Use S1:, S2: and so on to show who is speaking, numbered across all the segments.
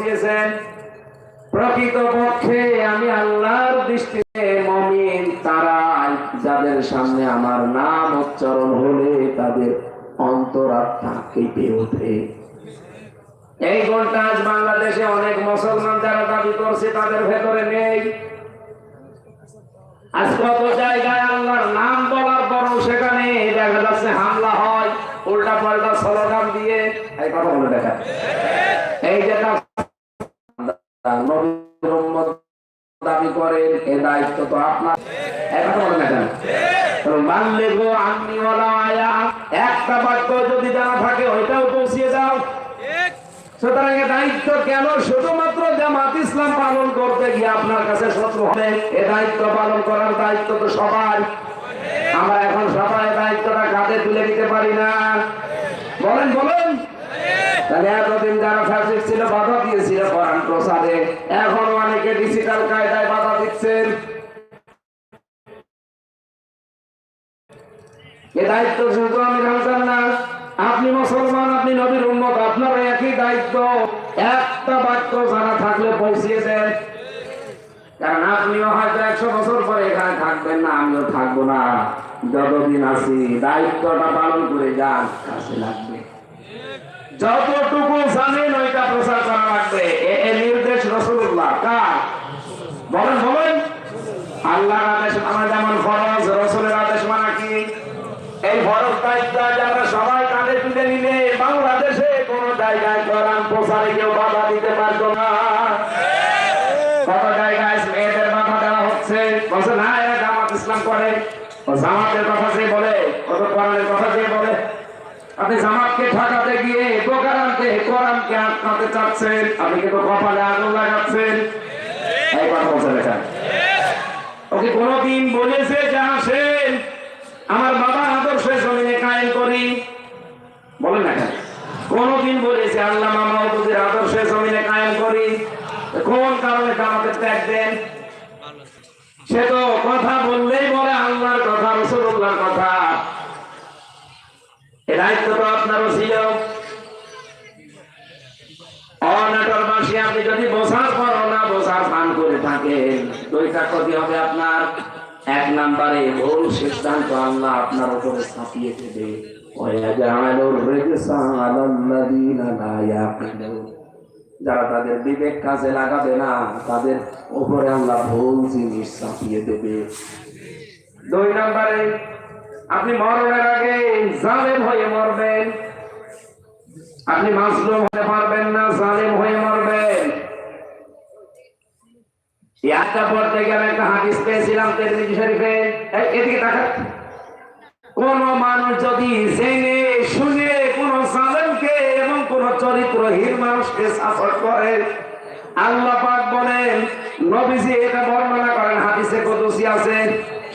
S1: দিয়েছেন। প্রকৃতপক্ষে আমি আল্লাহর দৃষ্টিতে মমিন, তারাই যাদের সামনে আমার নাম উচ্চারণ হলে তাদের অন্তরাত্মা কেঁপে ওঠে। এই গুণটা আজ বাংলাদেশে অনেক মুসলমান যারা দাবি করছে তাদের ভেতরে নেই। আজ কত জায়গায় আল্লাহর নাম বলার পরও সেখানে দেখা যাচ্ছে হামলা হয়, উল্টা পাল্টা স্লোগান দিয়ে। এই কথা দেখা। এই যে দাবি করেন, এ দায়িত্ব তো আপনার। এই কথা বলে দেখা। মানলে গো আমি একটা বাক্য যদি জানা থাকে, ওইটাও পৌঁছিয়ে দাও। সুতরাং এ দায়িত্ব কেন? শুধুমাত্র জামাত ইসলাম পালন করতে গিয়ে আপনার কাছে শত্রু হবে। এ দায়িত্ব পালন করার দায়িত্ব তো সবার। আমরা এখন সবাই দায়িত্বটা কাঁধে তুলে দিতে পারি না। বলেন বলেন। তাহলে এতদিন যারা ফ্যাসিস্ট ছিল, বাধা দিয়েছিল কোরআন প্রসাদে। এখন অনেকে ডিজিটাল কায়দায় বাধা দিচ্ছেন। এ দায়িত্ব শুধু আমি জানতাম না। আপনি মুসলমান, আপনি নবীর উন্মত আপনার একই দায়িত্ব। একটা বাক্য জানা থাকলে পৌঁছিয়ে দেন। কারণ আপনিও হয়তো একশো বছর পরে এখানে থাকবেন না, আমিও থাকব না। যতদিন আছি, দায়িত্বটা পালন করে যান কাছে লাগবে। যতটুকু জানেন, ওইটা প্রচার করা লাগবে। এ নির্দেশ রসুল্লাহ কার? বলেন বলেন। আল্লাহর আদেশ মানা যেমন ফরজ, রসুলের আদেশ মানা কি? এই ফরজ দায়িত্ব আজ আমরা সবাই কাঁধে তুলে নিলে বাংলাদেশে কোন জায়গায় কোরআন প্রচারে কেউ বাধা দিতে পারতো না কত জায়গায় মেয়েদের বাধা দেওয়া হচ্ছে বলছে না এরা জামাত ইসলাম করে ও জামাতের কথা যে বলে কত কোরআনের কথা যে বলে, আপনি জামাতকে ঠকাতে গিয়ে দোকান আনতে কোরআনকে আটকাতে চাচ্ছেন, আপনি কিন্তু কপালে আগুন লাগাচ্ছেন। ওকে কোনদিন বলেছে যে আসেন, আমার বাবার আদর্শে জমিনে কায়েম করি। বলেন না কেন? কোনদিন বলেছে আল্লাহ মামাউদ্দিনের আদর্শে জমিনে কায়েম করি। কোন কারণে জামাতে ত্যাগ দেন? সে তো কথা বললেই বলে আল্লাহর কথা রসুল্লাহর কথা এ দায়িত্ব তো আপনারও ছিল অনাটরবাসী আপনি যদি বসার পর না বসার ফান করে থাকেন দুইটা ক্ষতি হবে আপনার এক নম্বরে ভুল সিদ্ধান্ত আল্লাহ আপনার উপরে ছাপিয়ে দেবে ويجعل الرجس على الذين لا يعقلون যারা তাদের বিবেক কাজে লাগাবে না, তাদের উপরে আল্লাহ ভুল জিনিস চাপিয়ে দেবে। দুই নম্বরে, আপনি মরণের আগে জালেম হয়ে মরবেন। আপনি মাসলুম হতে পারবেন না, জালেম হয়ে মরবেন। একটা পড়তে গেলে একটা হাদিস পেয়েছিলাম তেরমিজি শরীফে। এদিকে তাকা কোন মানুষ যদি জেনে, শুনে কোন জালেমকে এবং চরিত্রহীন মানুষকে সাপোর্ট করে। আল্লাহ পাক বলেন, নবীজি এটা বর্ণনা করেন, হাদিসে কদসি আছে,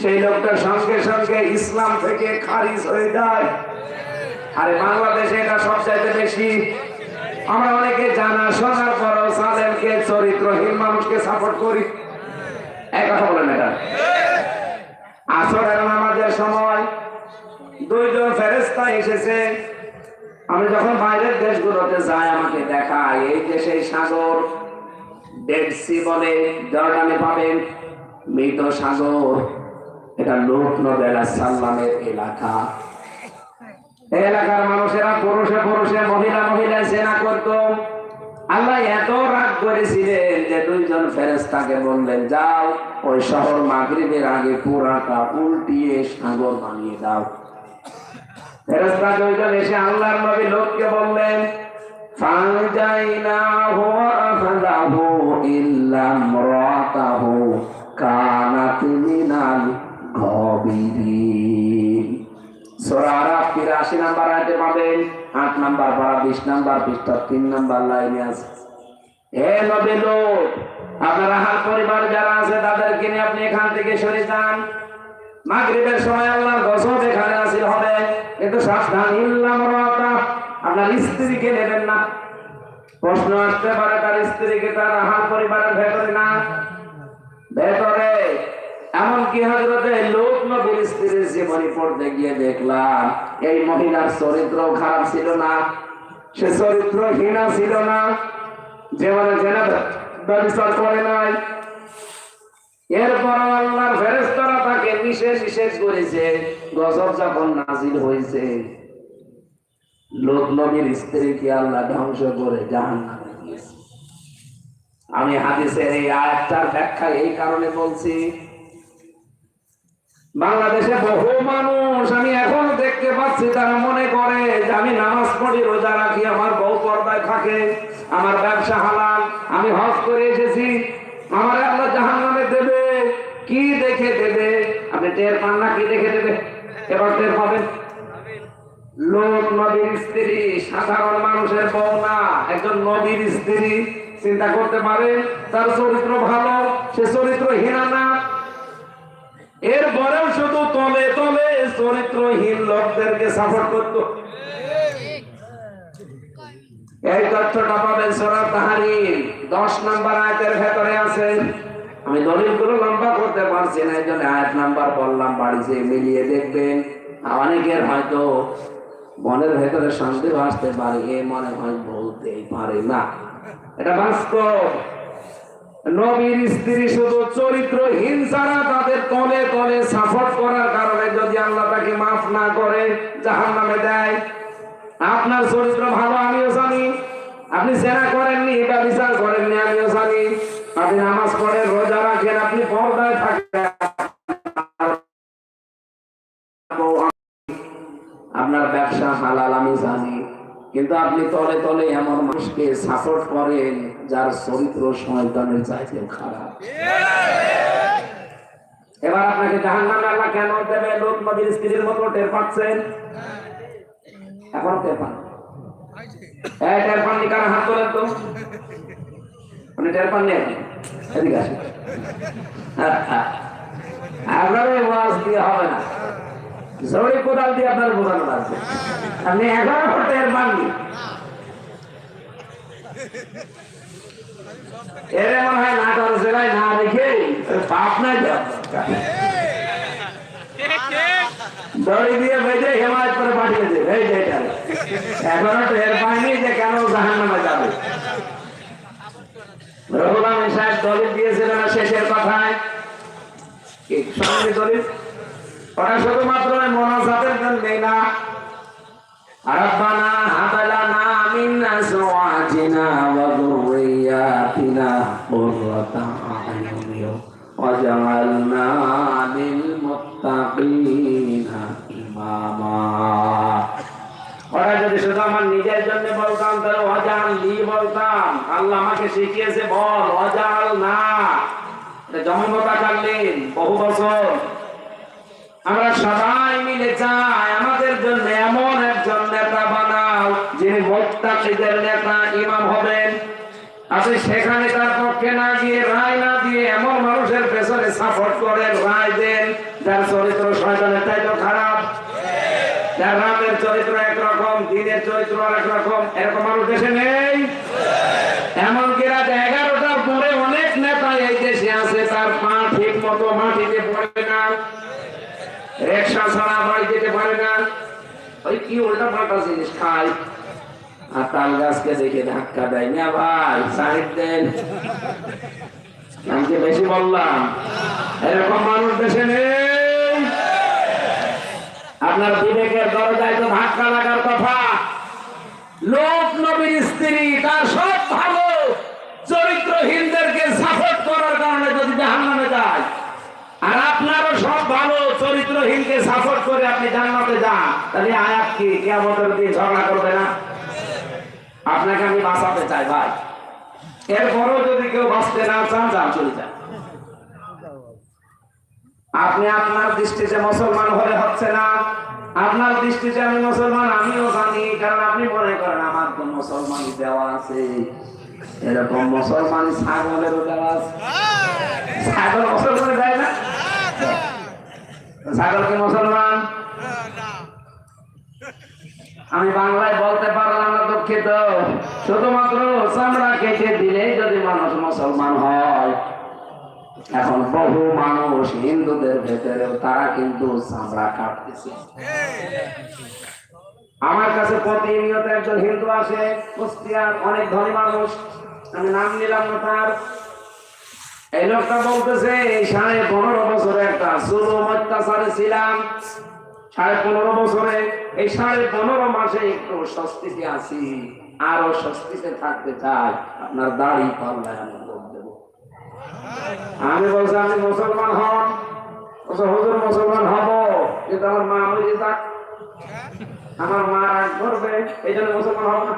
S1: সেই লোকটা সঙ্গে সঙ্গে ইসলাম থেকে খারিজ হয়ে যায়। আরে বাংলাদেশে এটা সবচাইতে বেশি। আমরা অনেকে জানা, শোনার পরও সালেমকে চরিত্রহীন মানুষকে সাপোর্ট করি। এক কথা বলেন এটা। আসরের নামাজের সময় দুইজন ফেরেস্তা এসেছে আমি যখন বাইরের দেশগুলোতে যাই, আমাকে দেখায়, এই সেই সাগর ডেড বলে জর্ডানে পাবেন মৃত সাগর। এটা লোক নবেল সাল্লামের এলাকা। এলাকার মানুষেরা পুরুষে পুরুষে, মহিলা মহিলা সেনা করত। আল্লাহ এত রাগ করেছিলেন যে দুইজন ফেরেস্তাকে বললেন, যাও, ওই শহর মাগরিবের আগে পুরাটা উল্টিয়ে সাগর বানিয়ে দাও। ফেরেশতা দুইজন এসে আল্লাহর নবী লোককে বললেন ফাজাইনাহু আফাদাহু নাম্বার আয়াতে পাবেন। নাম্বার 12 20 নাম্বার লাইনে আছে। এ নবী লোক, আপনার পরিবার যারা আছে তাদেরকে নিয়ে আপনি এখান থেকে সরে যান। মাগরিবের সময় আল্লাহর গজব এখানে নাসিল হবে। কিন্তু সাবধান ইল্লাম রাতা আপনার স্ত্রীকে নেবেন না। প্রশ্ন আসতে পারে, তার স্ত্রীকে, তার আহার পরিবারের ভেতরে না? ভেতরে। এমনকি হজরতে লোক নবীর স্ত্রীর জীবনী পড়তে গিয়ে দেখলাম, এই মহিলার চরিত্র খারাপ ছিল না, সে চরিত্রহীনা ছিল না। যে মানে জেনা ব্যবচার করে নাই। এরপর আল্লাহর ফেরেস্তারা নিষেধ নিষেধ করেছে? গজব যখন নাজিল হয়েছে লোক নবীর স্ত্রীকে আল্লাহ ধ্বংস করে জাহান আমি হাদিসের এই আয়াতটার ব্যাখ্যা এই কারণে বলছি, বাংলাদেশে বহু মানুষ আমি এখন দেখতে পাচ্ছি, তারা মনে করে যে আমি নামাজ পড়ি, রোজা রাখি, আমার বউ পর্দায় থাকে, আমার ব্যবসা হালাল, আমি হজ করে এসেছি, আমার আল্লাহ জাহান নামে দেবে, কি দেখে দেবে? আপনি টের পান না, কি দেখে দেবে? এবার টের পাবেন লোক, নবীর স্ত্রী, সাধারণ মানুষের বউ না, একজন নবীর স্ত্রী, চিন্তা করতে পারে, তার চরিত্র ভালো, সে চরিত্রহীনা না। এরপরেও শুধু তলে তলে চরিত্রহীন লোকদেরকে সাপোর্ট করত। এই তথ্যটা পাবেন সোরা তাহারি দশ নম্বর আয়াতের ভেতরে আছে আমি দলিলগুলো লম্বা করতে পারছি না, এই জন্য আয়াত নাম্বার বললাম বাড়িতে মিলিয়ে দেখবেন। অনেকের হয়তো মনের ভেতরে শান্তি আসতে পারে, এ মনে হয় বলতেই পারে না। এটা বাস্তব। নবীর স্ত্রী শুধু চরিত্রহীন ছাড়া তাদের তলে তলে সাপোর্ট করার কারণে যদি আল্লাহ তাকে মাফ না করে জাহান নামে দেয়। আপনার চরিত্র ভালো, আমিও জানি। আপনি সেরা করেননি বা বিচার করেননি, আমিও জানি। আপনি নামাজ পড়েন, রোজা রাখেন, আপনি পর্দায় থাকেন। আপনার ব্যবসা হালাল, আমি জানি। কিন্তু আপনি তলে তলে এমন মানুষকে সাপোর্ট করেন, যার চরিত্র শয়তানের চাইতে খারাপ। এবার আপনাকে জাহান নামে আল্লাহ কেন দেবে? লোক নদীর স্ত্রীর মতো টের পাচ্ছেন? এখন টের পান টের পাননি কারণ হাত তোলেন তো। আপনি টের পাননি এখন? এদিকে দিয়ে হবে না। জড়ি কোদাল দিয়ে আপনার বোঝানো লাগবে। আপনি হয় দিয়ে দেবে। এই যেটা এখনও টের পায়নি যে কেন জাহান নামে যাবে? রঘুরাম সাহেব দলিল দিয়েছিলেন না শেষের কথায় কি সঙ্গে দলিল ওটা শুধুমাত্র মনাজাতের জন্যই না ربنا هب لنا من ازواجنا وذرياتنا قرة اعين واجعلنا للمتقين اماما ওরা যদি শুধু আমার নিজের জন্য বলতাম তাহলে অজাল লি বলতাম আল্লাহ আমাকে শিখিয়েছে, বল, অজাল না। জমনতা কাটলেন বহু বছর। আমরা সবাই মিলে চাই আমাদের জন্য এমন একজন নেতা বানাও, যিনি মোত্তাকিদের নেতা, ইমাম হবেন। আপনি সেখানে তার পক্ষে না গিয়ে, রায় না দিয়ে এমন মানুষের পেছনে সাপোর্ট করেন, রায় দেন। যার চরিত্র শয়তানের চাইতে খারাপ। যার রাতের চরিত্র একরকম, দিনের চরিত্র আরেক রকম, এরকম মানুষ দেশে নেই এমনকি রাত এগারোটার পরে অনেক নেতা এই দেশে আছে তার পা ঠিক মতো মাটিতে পড়ে না ছাড়া বাড়ি যেতে পারে না। ওই কি উল্টা পাল্টা জিনিস আর তাল গাছকে দেখে ধাক্কা দেয়। না ভাই সাইড দেন। আমি বেশি বললাম, এরকম মানুষ দেশে নেই। আপনার বিবেকের দরজায় তো ধাক্কা লাগার কথা। লোক নবীর স্ত্রী, তার সব ভালো। চরিত্রহীনদেরকে সাপোর্ট করার কারণে যদি জাহান নামে যায়, আর আপনারও সব ভালো চরিত্রহীনকে সাপোর্ট করে আপনি জান্নাতে যান, তাহলে আয়াত কি কেমতের দিয়ে ঝগড়া করবে না? আপনাকে আমি বাঁচাতে চাই ভাই। এরপরও যদি কেউ বাঁচতে না চান, যান চলে যান। আপনি আপনার দৃষ্টিতে মুসলমান হলে হচ্ছে না। আপনার দৃষ্টিতে আমি মুসলমান, আমিও জানি, কারণ আপনি মনে করেন আমার তো মুসলমান দেওয়া আছে। এরকম মুসলমান ছাগলেরও দেওয়া আছে। ছাগল মুসলমান দেয় না? ছাগল কি মুসলমান? আমি বাংলায় বলতে পারলাম না দুঃখিত। শুধুমাত্র চামড়া কেটে দিলেই যদি মানুষ মুসলমান হয়, এখন বহু মানুষ হিন্দুদের ভেতরেও তারা কিন্তু চামড়া কাটতেছে। আমার কাছে প্রতিনিয়ত একজন হিন্দু আসে, কুষ্টিয়ার অনেক ধনী মানুষ। আমি নাম নিলাম না তার। এই লোকটা বলতেছে, এই সাড়ে পনেরো বছরে একটা জুলুম অত্যাচারে ছিলাম। সাড়ে পনেরো বছরে, এই সাড়ে পনেরো মাসে একটু স্বস্তিতে আছি, আরও স্বস্তিতে থাকতে চাই। আপনার দাড়ি পাল্লায় আমি আমি বলছি আমি মুসলমান হন? হুজুর, মুসলমান হব। কিন্তু আমার মা মরে যাক। আমার মা রাগ করবে, এই জন্য মুসলমান হব না।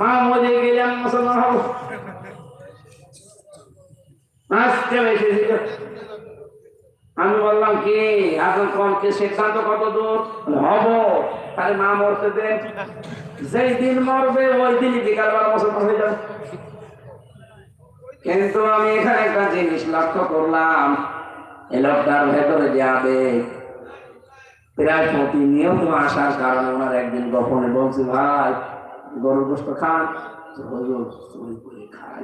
S1: মা মরে গেলে আমি মুসলমান হব। আমি বললাম, কি? এখন কম কি সিদ্ধান্ত? কত দূর? হব। তাহলে মা মরতে দেন, যেই দিন মরবে, ওই দিনই বিকালবেলা মুসলমান হয়ে যাবে। কিন্তু আমি এখানে একটা জিনিস লক্ষ্য করলাম, এই ভেতরে যাবে প্রায় প্রতিনিয়ত আসার কারণে ওনার একদিন গোপনে বলছি, ভাই, গরুর গোস্ত খান। হুজুর, চুরি করে খাই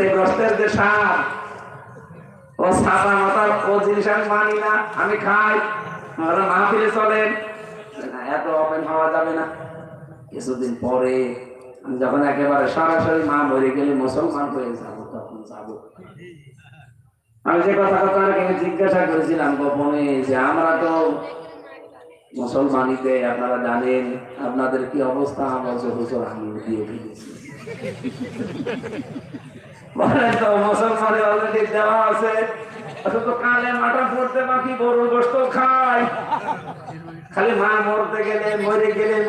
S1: এই গোস্তের যে ও সাদা মাথার ও জিনিস আমি মানি না আমি খাই আমরা মাহফিলে চলেন এত ওপেন হওয়া যাবে না কিছুদিন পরে আমি যখন একেবারে সরাসরি মা মরে গেলে মুসলমান হয়ে যাব তখন যাব আমি যে কথা কথা জিজ্ঞাসা করেছিলাম গোপনে যে আমরা তো মুসলমানিতে আপনারা জানেন, আপনাদের কি অবস্থা? বলছে হুজুর আমি দিয়ে ফেলেছি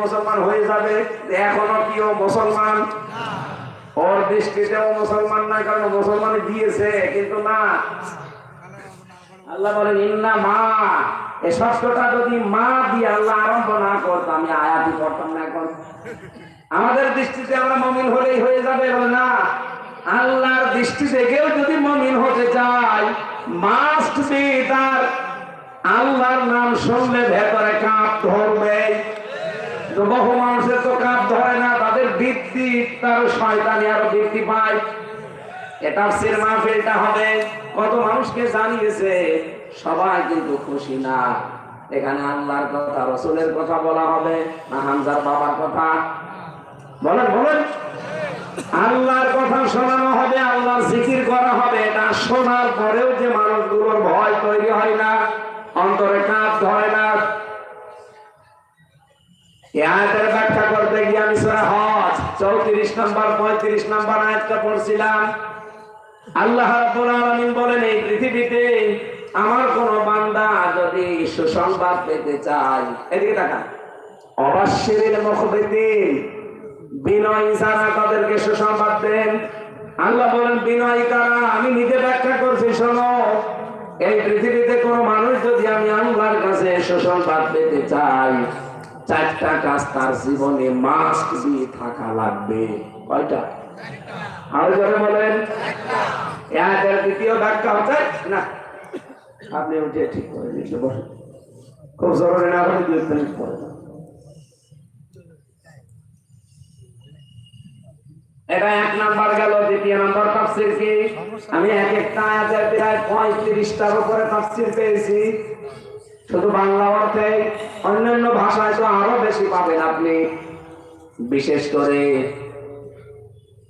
S1: মুসলমানে মুসলমান এখনও কি মুসলমান? মুসলমান নয় কারণ ও দিয়েছে, কিন্তু না। আল্লাহ বলেন ইন্না মা এই শব্দটা যদি মা দিয়ে আল্লাহ আরম্ভ না করতো, আমি আয়াতি করতাম না এখন। আমাদের দৃষ্টিতে আমরা মমিন হলেই হয়ে যাবে না। আল্লাহর দৃষ্টি থেকেও যদি মমিন হতে চায় মাস্ট বি তার আল্লাহর নাম শুনলে ভেতরে কাঁপ ধরবে। বহু মানুষের তো কাঁপ ধরে না, তাদের বৃত্তি, তার শয়তানি আরও বৃদ্ধি পায়। এটা সির মাহফিলটা হবে। কত মানুষকে জানিয়েছে সবাই কিন্তু খুশি না। এখানে আল্লাহর কথা, রসুলের কথা বলা হবে, না হামজার বাবার কথা? বলেন বলেন। আল্লাহর কথা শোনানো হবে, আল্লাহর জিকির করা হবে, এটা শোনার পরেও যে মানুষগুলোর ভয় তৈরি হয় না, অন্তরে কাঁপ ধরে না। আয়াতের ব্যাখ্যা করতে গিয়ে আমি সূরা হজ 34 নম্বর 35 নম্বর আয়াতটা পড়ছিলাম। আল্লাহ রাব্বুল আলামিন বলেন, এই পৃথিবীতে আমার কোন বান্দা যদি সুসংবাদ পেতে চায় এদিকে তাকান। অবাশ্যের মুখবিদিন বিনয় যারা তাদেরকে সুসংবাদ দেন। আল্লাহ বলেন বিনয় কারা আমি নিজে ব্যাখ্যা করছি শোনো। এই পৃথিবীতে কোন মানুষ যদি আমি আল্লাহর কাছে সুসংবাদ পেতে চাই চারটা কাজ তার জীবনে মাস্ক দিয়ে থাকা লাগবে। কয়টা? আরও জনে বলেন। দ্বিতীয় ব্যাখ্যা হচ্ছে না। আপনি উঠে ঠিক করে দিতে বসেন। খুব জরুরি না হলে দুই মিনিট পরে। এটা এক নাম্বার গেল, দ্বিতীয় নাম্বার তাফসির কি? আমি এক একটা আয়াতের প্রায় পঁয়ত্রিশটার উপরে তাফসির পেয়েছি। শুধু বাংলা অর্থে, অন্যান্য ভাষায় তো আরও বেশি পাবেন আপনি। বিশেষ করে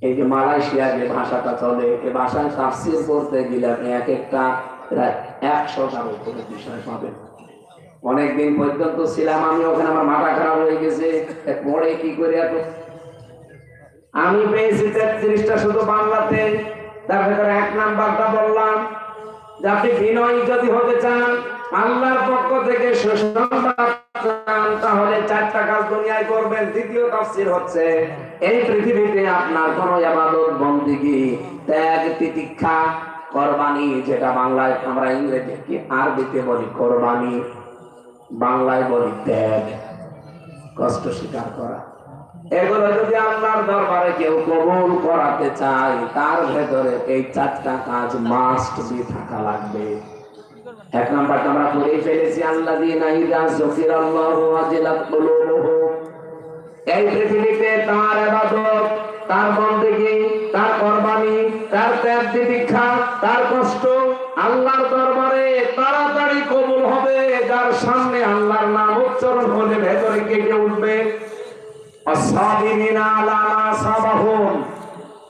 S1: এই যে মালয়েশিয়া যে ভাষাটা চলে এই ভাষায় তাফসির করতে গেলে আপনি এক একটা অনেকদিন পর্যন্ত ছিলাম আমি, ওখানে আমার মাথা খারাপ হয়ে গেছে। পড়ে কি করে এত? আমি পেয়েছি তেত্রিশটা শুধু বাংলাতে। তার ভেতরে এক নাম্বারটা বললাম যে আপনি বিনয়ী যদি হতে চান, আল্লাহর পক্ষ থেকে তাহলে চারটা কাজ দুনিয়ায় করবেন। দ্বিতীয় তাফসীর হচ্ছে, এই পৃথিবীতে আপনার কোন ইবাদত, বন্দিগি, ত্যাগ, তিতিক্ষা কোরবানি যেটা বাংলায় আমরা ইংরেজি কি আরবিতে বলি? কোরবানি। বাংলায় বলি ত্যাগ। কষ্ট স্বীকার করা। এগুলো যদি আল্লাহর দরবারে কেউ কবুল করাতে চায়, তার ভেতরে এই চারটা কাজ মাস্ট বি থাকা লাগবে। এক নাম্বারটা আমরা পড়ে ফেলেছি আল্লাহ দিয়ে রাজ জকির আল্লাহ কুলুবুহুম। এই পৃথিবীতে তার ইবাদত, তার বন্দেগি তার কোরবানি, তার ত্যাগ তিতিক্ষা, তার কষ্ট আল্লাহর দরবারে তাড়াতাড়ি কবুল হবে, যার সামনে আল্লাহর নাম উচ্চারণ হলে ভেতরে কেটে উঠবে।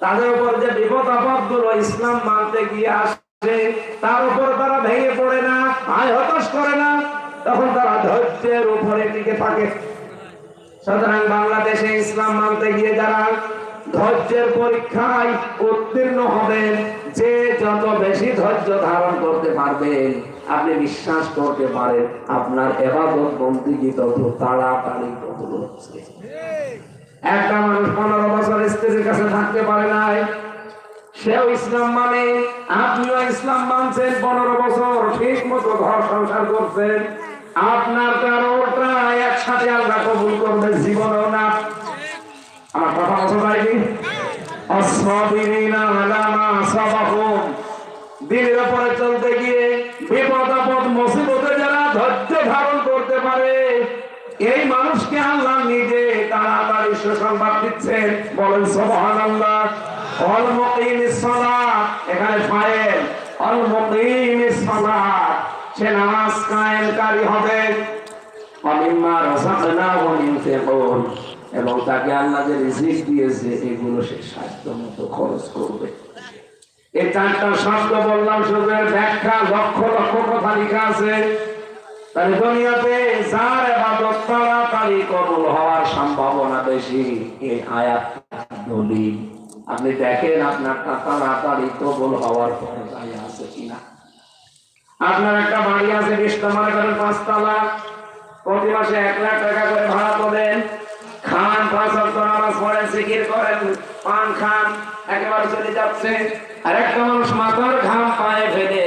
S1: তাদের উপর যে বিপদ আপদগুলো ইসলাম মানতে গিয়ে আসে, তার উপর তারা ভেঙে পড়ে না আয় হতাশ করে না। তখন তারা ধৈর্যের উপরে টিকে থাকে। সুতরাং বাংলাদেশে ইসলাম মানতে গিয়ে যারা ধৈর্যের পরীক্ষায় উত্তীর্ণ হবেন। যে যত বেশি ধৈর্য ধারণ করতে পারবেন আপনি বিশ্বাস করতে পারেন, আপনার এবাদত বন্দিগি তত তাড়াতাড়ি কবুল হচ্ছে। একটা মানুষ পনেরো বছর স্ত্রীর কাছে থাকতে পারে নাই। সেও ইসলাম মানে আপনিও ইসলাম মানছেন পনেরো বছর, ঠিক মতো ঘর সংসার করছেন। আপনার কারোটা একসাথে আল্লাহ কবুল করবে, জীবনেও না। আমার কথা পারিনি অসবিরিনা দিনের চলতে গিয়ে বিপদ আপদ, মুসিবতে যারা ধৈর্য করতে পারে, এই মানুষকে আল্লাহ নিজে তাড়াতাড়ি সুসংবাদ দিচ্ছেন। বলেন, সুবহানাল্লাহ। অল মুকিমিস সালাত এখানে ফাইল অল সালাত সে নামাজ কায়েমকারী হবে। অমিম্মা এবং তাকে আল্লাহ রিজিক দিয়েছে, এগুলো সে সাধ্য মতো খরচ করবে। এই চারটা শব্দ বললাম ব্যাখ্যা, লক্ষ লক্ষ কথা লেখা আছে। বেশি। আপনি দেখেন আপনার তাড়াতাড়ি কবুল হওয়ার পরে আছে কিনা। আপনার একটা বাড়ি আছে বিশটা মনে করেন পাঁচতলা। প্রতি মাসে এক লাখ টাকা করে ভাড়া তোলেন খান পাঁচ অক্ট নামাজ পড়েন সিকির করেন, পান খান, একেবারে চলে যাচ্ছে। আর একটা মানুষ মাথার ঘাম পায়ে ফেলে,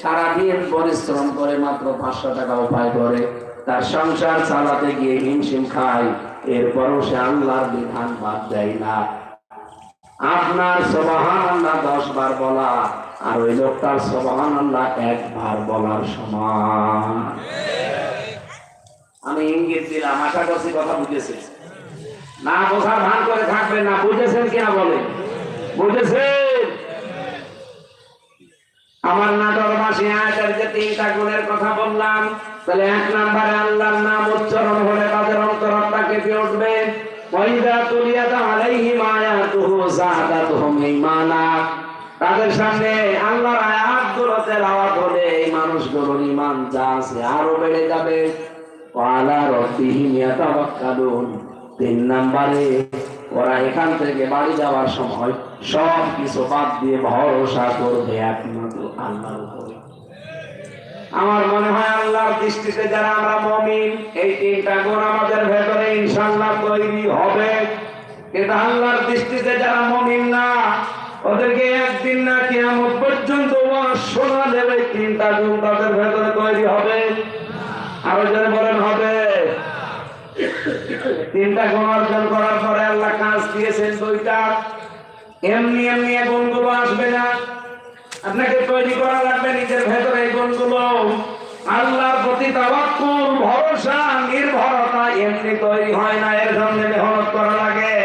S1: সারাদিন পরিশ্রম করে মাত্র পাঁচশো টাকা উপায় করে। তার সংসার চালাতে গিয়ে হিমশিম খায়, এরপরও সে আল্লাহর বিধান বাদ দেয় না। আপনার সবাহান আল্লাহ দশ বার বলা, আর ওই লোকটার সবাহান আল্লাহ একবার বলার সমান আমি ইঙ্গিত দিলাম, আশা করছি কথা বুঝেছে। না বোঝার ভান করে থাকবেন না, বুঝেছেন কিনা বলে বুঝেছেন? আমার নাটক মাসে আয়াতের যে তিনটা গুণের কথা বললাম, তাহলে এক নম্বরে আল্লাহর নাম উচ্চারণ হলে তাদের অন্তরটা কেঁপে উঠবে। ওয়াইদা তুলিয়াত আলাইহিম আয়াতুহু যাহাদাতুহুম ঈমানা। তাদের সামনে আল্লাহর আয়াতগুলো তেলাওয়াত হলে এই মানুষগুলোর ঈমান যা আছে আরও বেড়ে যাবে। ওয়ালা রব্বিহিম ইয়াতাওয়াক্কালুন। তিন নম্বরে ওরা এখান থেকে বাড়ি যাওয়ার সময় সব কিছু বাদ দিয়ে ভরসা করবে একমাত্র আল্লাহর উপরে। আমার মনে হয় আল্লাহর দৃষ্টিতে যারা আমরা মমিন, এই তিনটা গুণ আমাদের ভেতরে ইনশাল্লাহ তৈরি হবে। কিন্তু আল্লাহর দৃষ্টিতে যারা মমিন না, ওদেরকে একদিন না কিয়ামত পর্যন্ত শোনা দেবে, তিনটা গুণ তাদের ভেতরে তৈরি হবে। আরও যারা বলেন, হবে। তিনটা গুণ অর্জন করার পরে আল্লাহ কাজ দিয়েছেন দুইটা। এমনি এমনি গুণগুলো আসবে না। আপনাকে তৈরি করা লাগবে নিজের ভেতরে এই গুণগুলো। আল্লাহর প্রতি তাওয়াক্কুল, ভরসা, নির্ভরতা এমনি তৈরি হয় না, এর জন্য মেহনত করা লাগে।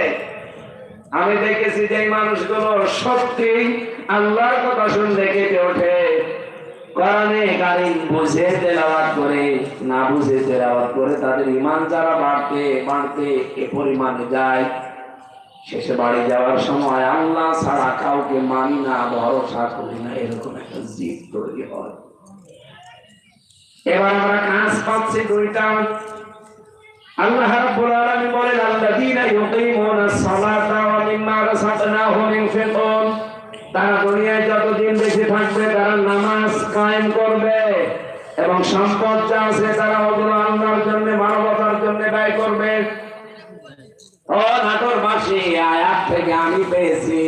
S1: আমি দেখেছি যে মানুষগুলো সত্যি আল্লাহর কথা শুনতে কেটে ওঠে। কোরআনে কারিম বুঝে তেলাওয়াত করে, না বুঝে তেলাওয়াত করে, তাদের ইমান যারা বাড়তে বাড়তে এ পরিমাণে যায়। শেষে বাড়ি যাওয়ার সময় আল্লাহ ছাড়া কাউকে মানি না, ভরসা করি না, এরকম একটা জিদ তৈরি হয়। এবার আমরা কাজ পাচ্ছি দুইটা। আল্লাহ রাব্বুল আলামিন বলেন, আল্লাযীনা ইউকিমুনাস সালাতা ওয়া মিম্মা রাযাকনাহুম ইউনফিকুন তারা দুনিয়ায় যতদিন বেঁচে থাকবে, তারা নামাজ কায়েম করবে। এবং সম্পদ যা আছে, তারা ওগুলো আল্লাহর জন্য, মানবতার জন্য ব্যয় করবে। ও আয়াত থেকে আমি পেয়েছি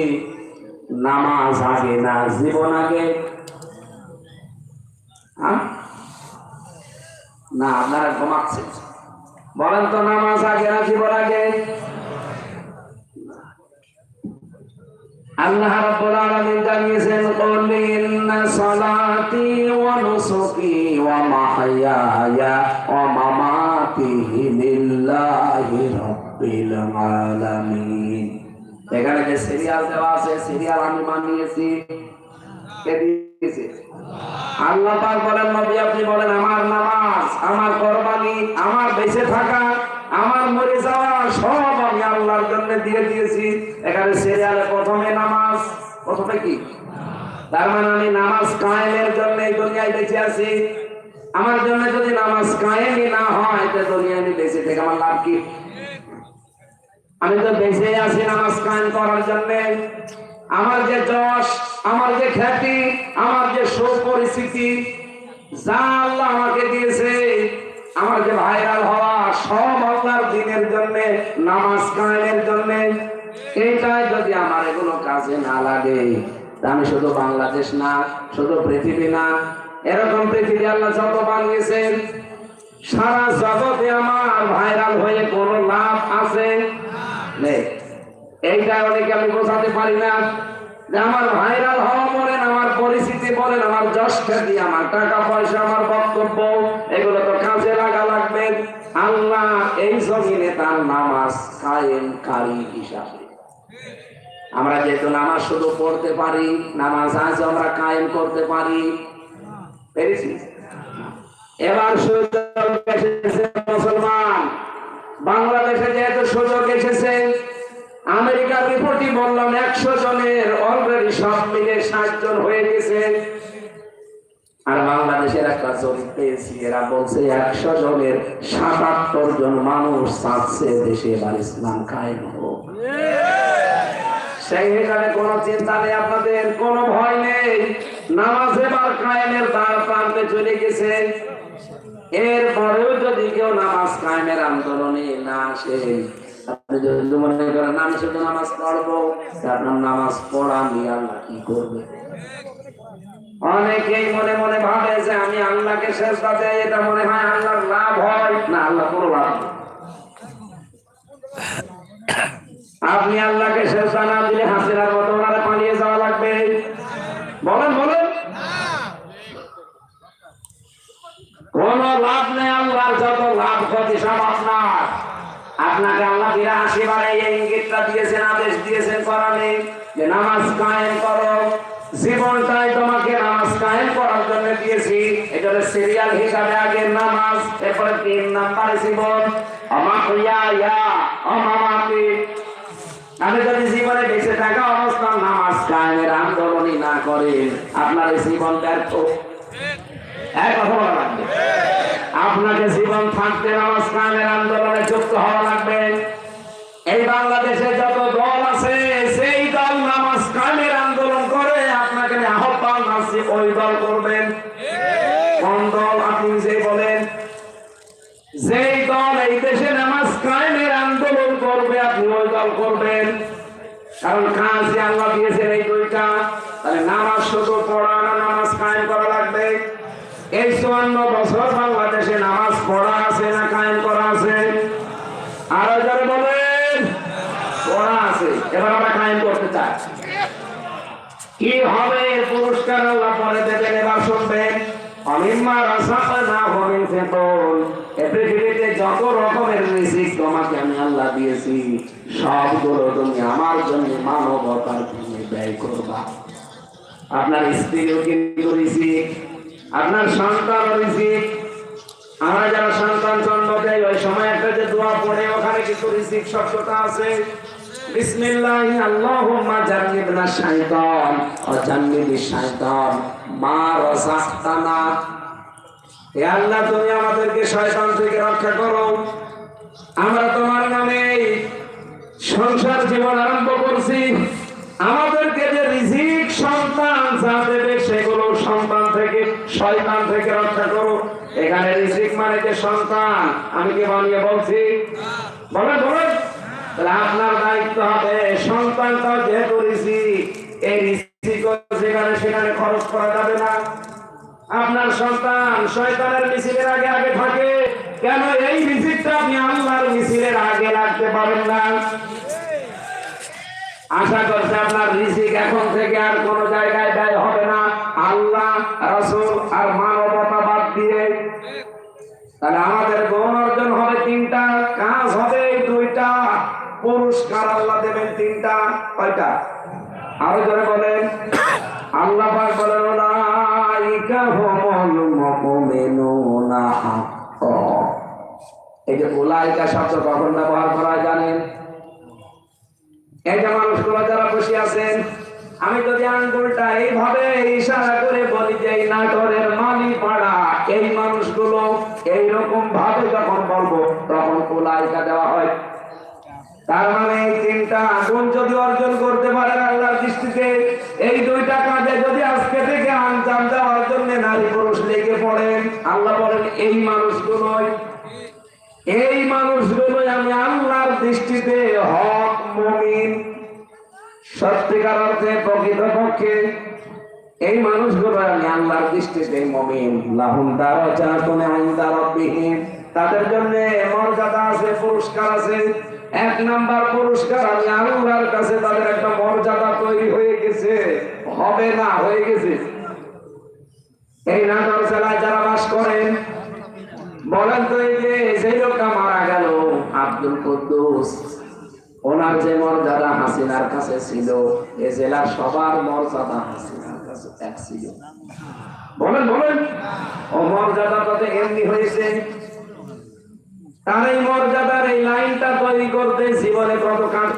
S1: নামাজ আগে না, জীবন আগে? না, আপনারা ঘুমাচ্ছেন। বলেন তো, নামাজ আগে না, জীবন আগে? আল্লাহ রাব্বুল আলামিন জানিয়েছেন, কুল ইন্না সালাতি ওয়া নুসুকি ওয়া ওয়া মামাতি লিল্লাহি রাব্বিল আলামিন। এখানে যে সিরিয়াল দেওয়া আছে, সিরিয়াল আমি বানিয়েছি। কে দিয়েছে? আল্লাহ পাক বলেন, নবী, আপনি বলেন, আমার নামাজ, আমার কোরবানি, আমার বেঁচে থাকা, আমার মরে যাওয়া সব আল্লাহর জন্য দিয়ে দিয়েছি। এখানে সিরিয়ালে প্রথমে নামাজ। প্রথমে কি? তার মানে আমি নামাজ কায়েমের জন্য এই দুনিয়ায় বেঁচে আছি। আমার জন্য যদি নামাজ কায়েমই না হয়, তো দুনিয়ায় আমি বেঁচে থেকে আমার লাভ কি? আমি তো বেঁচে আছি নামাজ কায়েম করার জন্য। আমার যে যশ, আমার যে খ্যাতি, আমার যে সুপরিস্থিতি যা আল্লাহ আমাকে দিয়েছে আমার যে ভাইরাল হওয়া সব আল্লাহর দিনের জন্য, নামাজ কায়েমের জন্য, এইটাই যদি আমার এগুলো কাজে না লাগে আমি শুধু বাংলাদেশ না, শুধু পৃথিবী না, এরকম পৃথিবী আল্লাহ যত বানিয়েছেন, সারা জগতে আমার ভাইরাল হয়ে কোনো লাভ আছে? এইটা অনেকে আমি বোঝাতে পারি না, যে আমার ভাইরাল হওয়া বলেন, আমার পরিস্থিতি বলেন, আমার যশ খ্যাতি, আমার টাকা পয়সা, আমার বক্তব্য, এগুলো তো কাজে আল্লাহ এই জমিনে তার নামাজ কায়েম কারি হিসাবে। আমরা যেহেতু নামাজ শুধু পড়তে পারি, নামাজ আজ আমরা কায়েম করতে পারি। পেরেছি? এবার সুযোগ এসেছে মুসলমান বাংলাদেশে যেহেতু সুযোগ এসেছে আমেরিকার রিপোর্টই বললাম একশো জনের অলরেডি সব মিলে ষাট জন হয়ে গেছে আর বাংলাদেশের একটা জরিপ পেয়েছি। এরা সাতাত্তর জন মানুষ চাচ্ছে দেশে এবার ইসলাম কায়েম হোক। সেই হিসাবে কোনো চিন্তা নেই আপনাদের, কোনো ভয় নেই। নামাজ এবার কায়েমের দ্বার প্রান্তে চলে গেছে। এরপরেও যদি কেউ নামাজ কায়েমের আন্দোলনে না আসে, আপনি যদি মনে করেন, আমি শুধু নামাজ পড়ব আপনার নামাজ পড়া নিয়ে আল্লাহ কি করবে? অনেকেই মনে মনে ভাবে যে আমি আল্লাহকে শেষটা দেয় এটা মনে হয় আল্লাহর লাভ হয় না, আল্লাহ কোনো লাভ। আপনি আল্লাহকে শেষটা না দিলে হাসিরার মতো ওনারা পালিয়ে যাওয়া লাগবে। বলেন বলেন। কোন লাভ নেই আল্লাহর যত লাভ ক্ষতি সব আপনার। আপনাকে আল্লাহ বিরাশি বারে এই ইঙ্গিতটা দিয়েছেন, আদেশ দিয়েছেন করানে যে নামাজ কায়েম করো। জীবনটাই কায়েম জন্য দিয়েছি। এটা সিরিয়াল হিসাবে আগে নামাজ, এরপরে তিন নাম্বারে জীবন। অমাকিয়া ইয়া আমি যদি জীবনে বেঁচে থাকা অবস্থা নামাজ কায়েমের আন্দোলনই না করেন আপনার জীবন ব্যর্থ। এক লাগবে? আপনাকে জীবন থাকতে নামাজ কায়েমের আন্দোলনে যুক্ত হওয়া লাগবে। এই বাংলাদেশে যত দল আছে সেই দল নামাজ কায়েমের আন্দোলন করে আপনাকে আমি ওই দল করবেন। কোন দল আপনি যে বলেন? যেই দল এই দেশে নামাজ কায়েমের আন্দোলন করবে, আপনি ওই দল করবেন। কারণ কাজ যে আল্লাহ দিয়েছেন এই দুইটা, তাহলে নামাজ শুধু পড়া না নামাজ কায়েম করা লাগবে? এই চুয়ান্ন বছর বাংলাদেশে নামাজ পড়া আছে না কায়েম করা আছে? আরও যারা বলেন। পড়া আছে, এবার আমরা কায়েম করতে চাই। কি হবে পুরস্কার আল্লাহ পরে দেবেন এবার শুনবেন? অমিম্মা রাসাকা না হমিন ফেতন এ পৃথিবীতে যত রকমের রিজিক তোমাকে আমি আল্লাহ দিয়েছি, সবগুলো তুমি আমার জন্য মানবতার জন্য ব্যয় করবা। আপনার স্ত্রীও কিন্তু রিজিক, আপনার সন্তান রিজিক। আমরা যারা সন্তান জন্ম দেয় ওই সময় একটা যে দোয়া পড়ে, ওখানে কিন্তু রিজিক শব্দটা আছে। আল্লাহুম্মা জান্নিবনা শাইতান ওয়া জান্নিবিশ শাইতান, মা রাযাকতানা। হে আল্লাহ, তুমি আমাদেরকে শয়তান থেকে রক্ষা করো। আমরা তোমার নামে সংসার জীবন আরম্ভ করছি। আমাদেরকে যে রিজিক সন্তান যা সেগুলো সন্তান থেকে, শয়তান থেকে রক্ষা করো। এখানে রিজিক মানে যে সন্তান। আমি কি বানিয়ে বলছি? বলেন বলেন। আপনার দায়িত্ব হবে সন্তানটা যেহেতু রিজিক এই রিজিক যেখানে সেখানে খরচ করা যাবে না। আপনার সন্তান শয়তানের মিছিলের আগে আগে থাকে, কেন এই রিজিকটা আপনি আল্লাহর মিছিলের আগে রাখতে পারেন না? আশা করছে আপনার রিজিক এখন থেকে আর কোন জায়গায় ব্যয় হবে না। আল্লাহ, রসুল আর মানবতা বাদ দিয়ে তাহলে আমাদের গৌণ অর্জন হবে তিনটা কাজ হবে এই দুইটা পুরস্কার আল্লাহ দেবেন তিনটা কয়টা? আরও জনে বলেন। আল্লাহ বলেন এই যে উলাইকা শব্দ কখন ব্যবহার করা জানেন? এই যে মানুষগুলো যারা বসে আছেন, আমি যদি আঙ্গুলটা এইভাবে ইশারা করে বলি যে এই নাটোরের মালি পাড়া এই মানুষগুলো এইরকম ভাবে যখন বলব, তখন উলাইকা দেওয়া হয়। তার মানে এই তিনটা গুণ যদি অর্জন করতে পারেন আল্লাহর দৃষ্টিতে, এই দুইটা কাজে যদি আজকে থেকে আঞ্জাম দেওয়ার জন্য নারী পুরুষ লেগে পড়েন আল্লাহ বলেন, এই মানুষগুলোই এই মানুষগুলোই আমি আল্লাহর দৃষ্টিতে হক মমিন। সত্যিকার অর্থে প্রকৃত পক্ষে এই মানুষগুলো আমি আল্লাহর দৃষ্টিতে মমিন। লাহুম দারাজা কোনে আইন্দা রব্বিহিম। তাদের জন্য মর্যাদা আছে, পুরস্কার আছে। এক নাম্বার পুরস্কার, আমি আল্লাহর কাছে তাদের একটা মর্যাদা তৈরি হয়ে গেছে। হবে না, হয়ে গেছে। এই নাটোর জেলায় যারা বাস করেন, বলেন তো এই যে সেই লোকটা মারা গেল, আব্দুল কুদ্দুস, ওনার যে মর্যাদা হাসিনার কাছে ছিল, এ জেলার সবার মর্যাদা হাসিনার কাছে এক ছিল। বলেন বলেন। ও মর্যাদা কত এমনি হয়েছে? তার এই মর্যাদার এই লাইনটা তৈরি করতে জীবনে কত কাঠ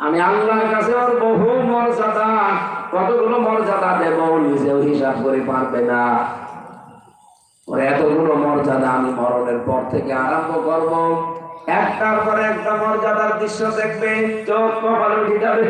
S1: আমি আল্লাহর কাছে ওর বহু মর্যাদা, কতগুলো মর্যাদা দেব নিজেও হিসাব করে পারবে না। ওর এতগুলো মর্যাদা আমি মরণের পর থেকে আরম্ভ করব। একটার পরে একটা মর্যাদার দৃশ্য দেখবে, চোখ কপালে উঠে যাবে।